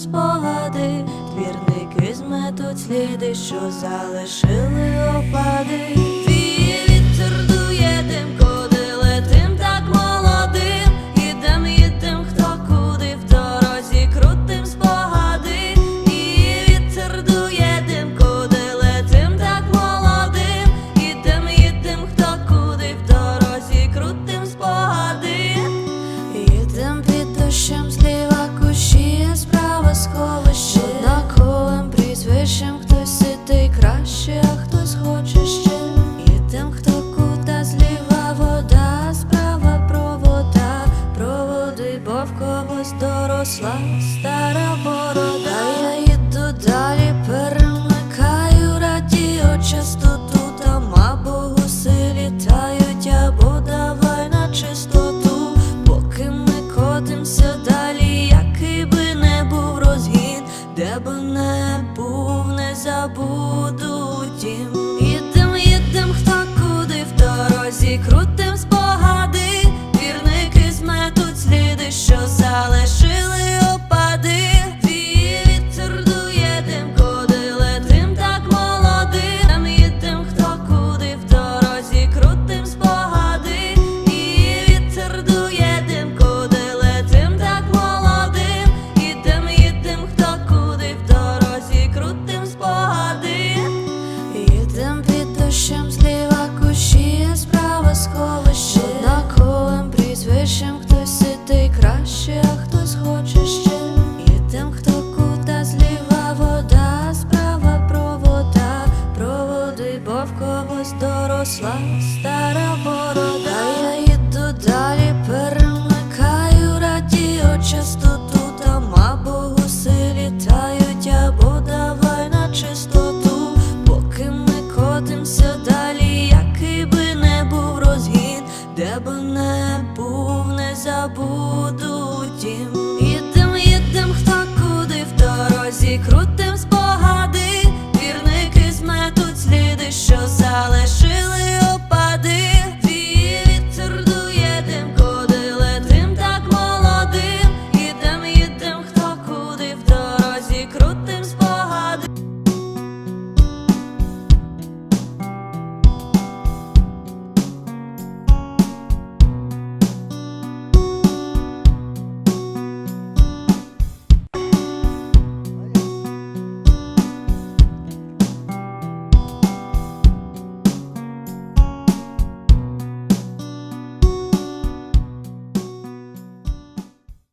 спогади, твірники зметуть сліди, що залишили опади. В когось доросла стара борода. Я їду далі, перемикаю радіо. Частоту Там або гуси літають, або давай на чистоту. Поки ми котимся далі, який би не був розгін, де би не був, не забуду. Тім. Їдем, їдем, хто куди в дорозі, бо в когось доросла стара борода. Я їду далі, перемикаю радіо. Частоту Там або гуси літають, або давай на чистоту. Поки ми котимся далі, який би не був розгін, де би не був, не забуду. Тім. Їдем, їдем, хто куди в дорозі, крутим